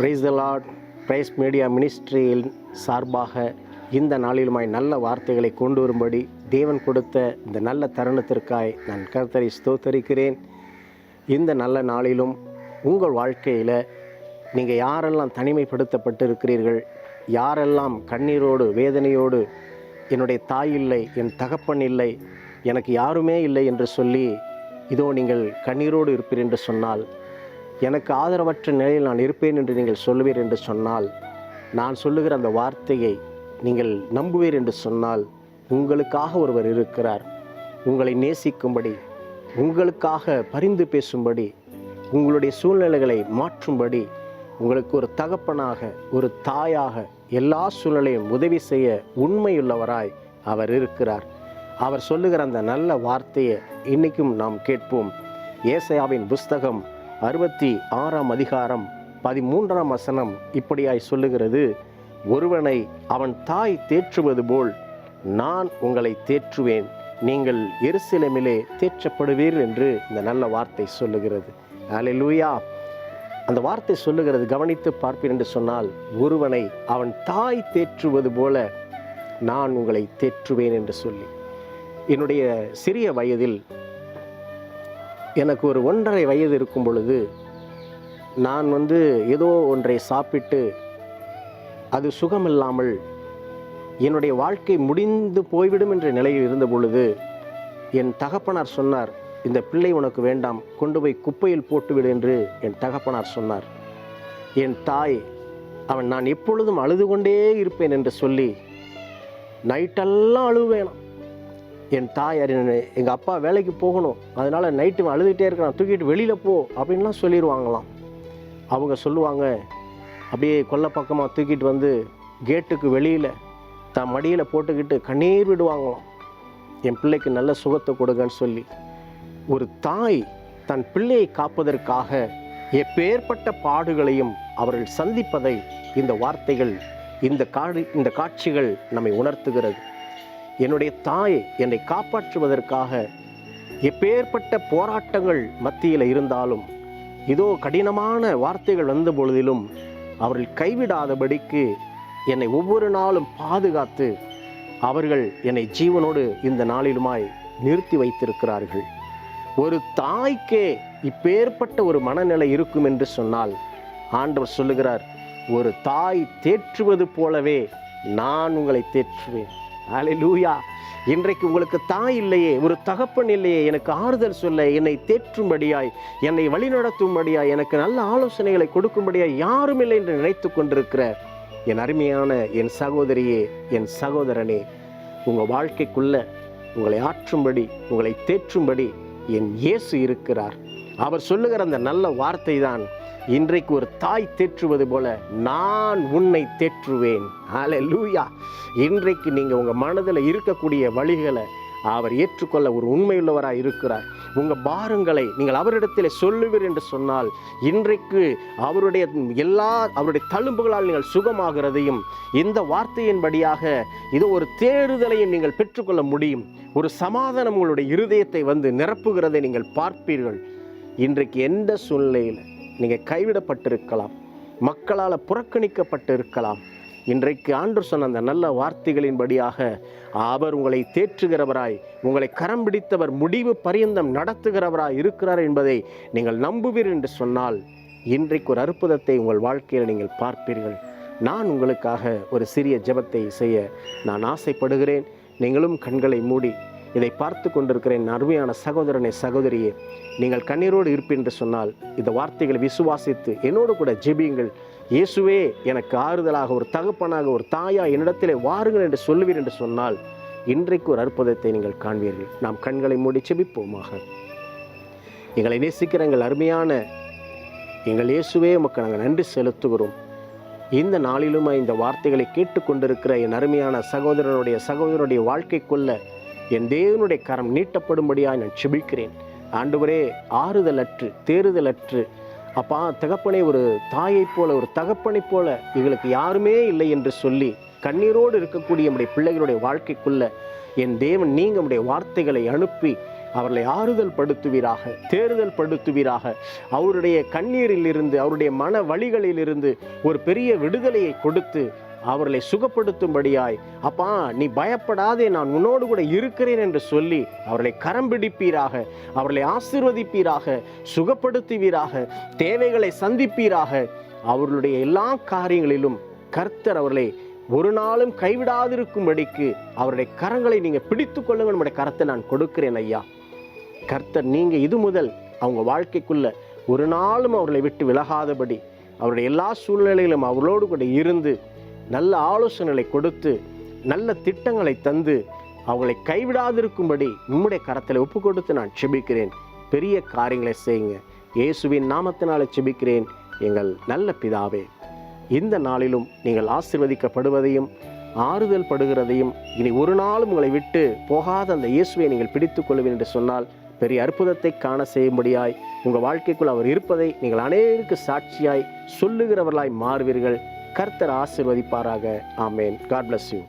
Price alert பிரைஸ் media மினிஸ்ட்ரியில் சார்பாக இந்த நாளிலுமாய் நல்ல வார்த்தைகளை கொண்டு வரும்படி தேவன் கொடுத்த இந்த நல்ல தருணத்திற்காய் நான் கர்த்தரை ஸ்தோத்தரிக்கிறேன். இந்த நல்ல நாளிலும் உங்கள் வாழ்க்கையில் நீங்கள் யாரெல்லாம் தனிமைப்படுத்தப்பட்டு இருக்கிறீர்கள் யாரெல்லாம் கண்ணீரோடு வேதனையோடு என்னுடைய தாய் இல்லை என் தகப்பன் இல்லை எனக்கு யாருமே இல்லை என்று சொல்லி இதோ நீங்கள் கண்ணீரோடு இருப்பீர் என்று சொன்னால் எனக்கு ஆதரவற்ற நிலையில் நான் இருப்பேன் என்று நீங்கள் சொல்லுவீர் என்று சொன்னால் நான் சொல்லுகிற அந்த வார்த்தையை நீங்கள் நம்புவீர் என்று சொன்னால் உங்களுக்காக ஒருவர் இருக்கிறார். உங்களை நேசிக்கும்படி உங்களுக்காக பரிந்து பேசும்படி உங்களுடைய சூழ்நிலைகளை மாற்றும்படி உங்களுக்கு ஒரு தகப்பனாக ஒரு தாயாக எல்லா சூழ்நிலையும் உதவி செய்ய உண்மையுள்ளவராய் அவர் இருக்கிறார். அவர் சொல்லுகிற அந்த நல்ல வார்த்தையை இன்னைக்கும் நாம் கேட்போம். ஏசையாவின் புஸ்தகம் அறுபத்தி ஆறாம் அதிகாரம் பதிமூன்றாம் வசனம் இப்படியாய் சொல்லுகிறது. ஒருவனை அவன் தாய் தேற்றுவது போல் நான் உங்களை தேற்றுவேன். நீங்கள் எருசலேமிலே தேற்றப்படுவீர் என்று இந்த நல்ல வார்த்தை சொல்லுகிறது. அல்லேலூயா அந்த வார்த்தை சொல்லுகிறது கவனித்து பார்ப்பேன் என்று சொன்னால் ஒருவனை அவன் தாய் தேற்றுவது போல நான் உங்களை தேற்றுவேன் என்று சொல்லி. என்னுடைய சிறிய வயதில் எனக்கு ஒரு ஒன்றரை வயது இருக்கும் பொழுது நான் வந்து ஏதோ ஒன்றை சாப்பிட்டு அது சுகமில்லாமல் என்னுடைய வாழ்க்கை முடிந்து போய்விடும் என்ற நிலையில் இருந்த பொழுது என் தகப்பனார் சொன்னார் இந்த பிள்ளை உனக்கு வேண்டாம் கொண்டு போய் குப்பையில் போட்டுவிடு என்று என் தகப்பனார் சொன்னார். என் தாய் அவன் நான் எப்பொழுதும் அழுது கொண்டே இருப்பேன் என்று சொல்லி நைட்டெல்லாம் அழுவேனாம் என் தாய் எங்கள் அப்பா வேலைக்கு போகணும். அதனால் நைட்டு அழுதுகிட்டே இருக்கிறான். தூக்கிட்டு வெளியில் போ அப்படின்லாம் சொல்லிடுவாங்களாம் அவங்க சொல்லுவாங்க அப்படியே கொல்லை பக்கமாக தூக்கிட்டு வந்து கேட்டுக்கு வெளியில் தன் மடியில் போட்டுக்கிட்டு கண்ணீர் விடுவாங்களாம். என் பிள்ளைக்கு நல்ல சுகத்தை கொடுங்கன்னு சொல்லி. ஒரு தாய் தன் பிள்ளையை காப்பதற்காக எப்பேற்பட்ட பாடுகளையும் அவர்கள் சந்திப்பதை இந்த வார்த்தைகள் இந்த காடு இந்த காட்சிகள் நம்மை உணர்த்துகிறது. என்னுடைய தாய் என்னை காப்பாற்றுவதற்காக எப்பேற்பட்ட போராட்டங்கள் மத்தியில் இருந்தாலும் இதோ கடினமான வார்த்தைகள் வந்த பொழுதிலும் அவர்கள் கைவிடாதபடிக்கு என்னை ஒவ்வொரு நாளும் பாதுகாத்து அவர்கள் என்னை ஜீவனோடு இந்த நாளிலுமாய் நிறுத்தி வைத்திருக்கிறார்கள். ஒரு தாய்க்கே இப்பேற்பட்ட ஒரு மனநிலை இருக்கும் என்று சொன்னால் ஆண்டவர் சொல்லுகிறார் ஒரு தாய் தேற்றுவது போலவே நான் உங்களை தேற்றுவேன். அலை லூயா இன்றைக்கு உங்களுக்கு தாய் இல்லையே ஒரு தகப்பன் இல்லையே எனக்கு ஆறுதல் சொல்ல என்னை தேற்றும்படியாய் என்னை வழிநடத்தும்படியாய் எனக்கு நல்ல ஆலோசனைகளை கொடுக்கும்படியாய் யாரும் இல்லை என்று நினைத்து கொண்டிருக்கிற என் அருமையான என் சகோதரியே என் சகோதரனே உங்கள் வாழ்க்கைக்குள்ள உங்களை ஆற்றும்படி உங்களை தேற்றும்படி என் இயேசு இருக்கிறார். அவர் சொல்லுகிற அந்த நல்ல வார்த்தை தான் இன்றைக்கு ஒரு தாய் தேற்றுவது போல நான் உன்னை தேற்றுவேன். அல லூயா இன்றைக்கு நீங்கள் உங்கள் மனதில் இருக்கக்கூடிய வழிகளை அவர் ஏற்றுக்கொள்ள ஒரு உண்மையுள்ளவராக இருக்கிறார். உங்கள் பாரங்களை நீங்கள் அவரிடத்தில் சொல்லுவீர் என்று சொன்னால் இன்றைக்கு அவருடைய எல்லா அவருடைய தழும்புகளால் நீங்கள் சுகமாகிறதையும் இந்த வார்த்தையின்படியாக இது ஒரு தேறுதலையும் நீங்கள் பெற்றுக்கொள்ள முடியும். ஒரு சமாதானம் உங்களுடைய இருதயத்தை வந்து நிரப்புகிறதை நீங்கள் பார்ப்பீர்கள். இன்றைக்கு எந்த சூழ்நிலையில் நீங்கள் கைவிடப்பட்டிருக்கலாம். மக்களால் புறக்கணிக்கப்பட்டு இருக்கலாம் இன்றைக்கு ஆண்டு சொன்ன அந்த நல்ல வார்த்தைகளின்படியாக அவர் உங்களை தேற்றுகிறவராய் உங்களை கரம் பிடித்தவர் முடிவு பரியந்தம் நடத்துகிறவராய் இருக்கிறார் என்பதை நீங்கள் நம்புவீர் என்று சொன்னால் இன்றைக்கு ஒரு அற்புதத்தை உங்கள் வாழ்க்கையில் நீங்கள் பார்ப்பீர்கள். நான் உங்களுக்காக ஒரு சிறிய ஜெபத்தை செய்ய நான் ஆசைப்படுகிறேன். நீங்களும் கண்களை மூடி இதை பார்த்து கொண்டிருக்கிறேன் அருமையான சகோதரனை சகோதரியே நீங்கள் கண்ணீரோடு இருப்பீர் என்று சொன்னால் இந்த வார்த்தைகளை விசுவாசித்து என்னோடு கூட ஜெபியுங்கள். இயேசுவே எனக்கு ஆறுதலாக ஒரு தகப்பனாக ஒரு தாயா என்னிடத்திலே வாருங்கள் என்று சொல்லுவீர் என்று சொன்னால் இன்றைக்கு ஒரு அற்புதத்தை நீங்கள் காண்பீர்கள். நாம் கண்களை மூடி செபிப்போமாக எங்களை நேசிக்கிற எங்கள் அருமையான எங்கள் இயேசுவே உமக்கு நாங்கள் நன்றி செலுத்துகிறோம். இந்த நாளிலும் இந்த வார்த்தைகளை கேட்டுக்கொண்டிருக்கிற என் அருமையான சகோதரனுடைய சகோதரனுடைய வாழ்க்கைக்குள்ள என் தேவனுடைய கரம் நீட்டப்படும்படியாக நான் செபிக்கிறேன். ஆண்டவரே ஆறுதலற்று தேறுதலற்று. அப்பா தகப்பனை ஒரு தாயைப் போல ஒரு தகப்பனைப் போல எங்களுக்கு யாருமே இல்லை என்று சொல்லி கண்ணீரோடு இருக்கக்கூடிய நம்முடைய பிள்ளைகளுடைய வாழ்க்கைக்குள்ள என் தேவன் நீங்க நம்முடைய வார்த்தைகளை அனுப்பி அவர்களை ஆறுதல் படுத்துவீராக தேறுதல் படுத்துவீராக அவருடைய கண்ணீரில் இருந்து அவருடைய மன வழிகளிலிருந்து ஒரு பெரிய விடுதலையை கொடுத்து அவர்களை சுகப்படுத்தும்படியாய் அப்பா நீ பயப்படாதே நான் உன்னோடு கூட இருக்கிறேன் என்று சொல்லி அவர்களை கரம் பிடிப்பீராக அவர்களை ஆசிர்வதிப்பீராக சுகப்படுத்துவீராக தேவைகளை சந்திப்பீராக. அவர்களுடைய எல்லா காரியங்களிலும் கர்த்தர் அவர்களை ஒரு நாளும் கைவிடாதிருக்கும்படிக்கு அவருடைய கரங்களை நீங்கள் பிடித்து கொள்ளுங்கள். உங்களுடைய கரத்தை நான் கொடுக்கிறேன் ஐயா. கர்த்தர் நீங்கள் இது முதல் அவங்க வாழ்க்கைக்குள்ள ஒரு நாளும் அவர்களை விட்டு விலகாதபடி அவருடைய எல்லா சூழ்நிலையிலும் அவர்களோடு கூட இருந்து நல்ல ஆலோசனைகளை கொடுத்து நல்ல திட்டங்களை தந்து அவங்களை கைவிடாதிருக்கும்படி உம்முடைய கரத்தில் ஒப்பு கொடுத்து நான் செபிக்கிறேன். பெரிய காரியங்களை செய்யுங்க. இயேசுவின் நாமத்தினால செபிக்கிறேன். எங்கள் நல்ல பிதாவே இந்த நாளிலும் நீங்கள் ஆசிர்வதிக்கப்படுவதையும் ஆறுதல் படுகிறதையும் இனி ஒரு நாளும் உங்களை விட்டு போகாத அந்த இயேசுவை நீங்கள் பிடித்து என்று சொன்னால் பெரிய அற்புதத்தை காண செய்யும்படியாய் உங்கள் வாழ்க்கைக்குள் அவர் இருப்பதை நீங்கள் அநேருக்கு சாட்சியாய் சொல்லுகிறவர்களாய் மாறுவீர்கள். கர்த்தர் ஆசிர்வதிப்பாராக. ஆமேன். God bless you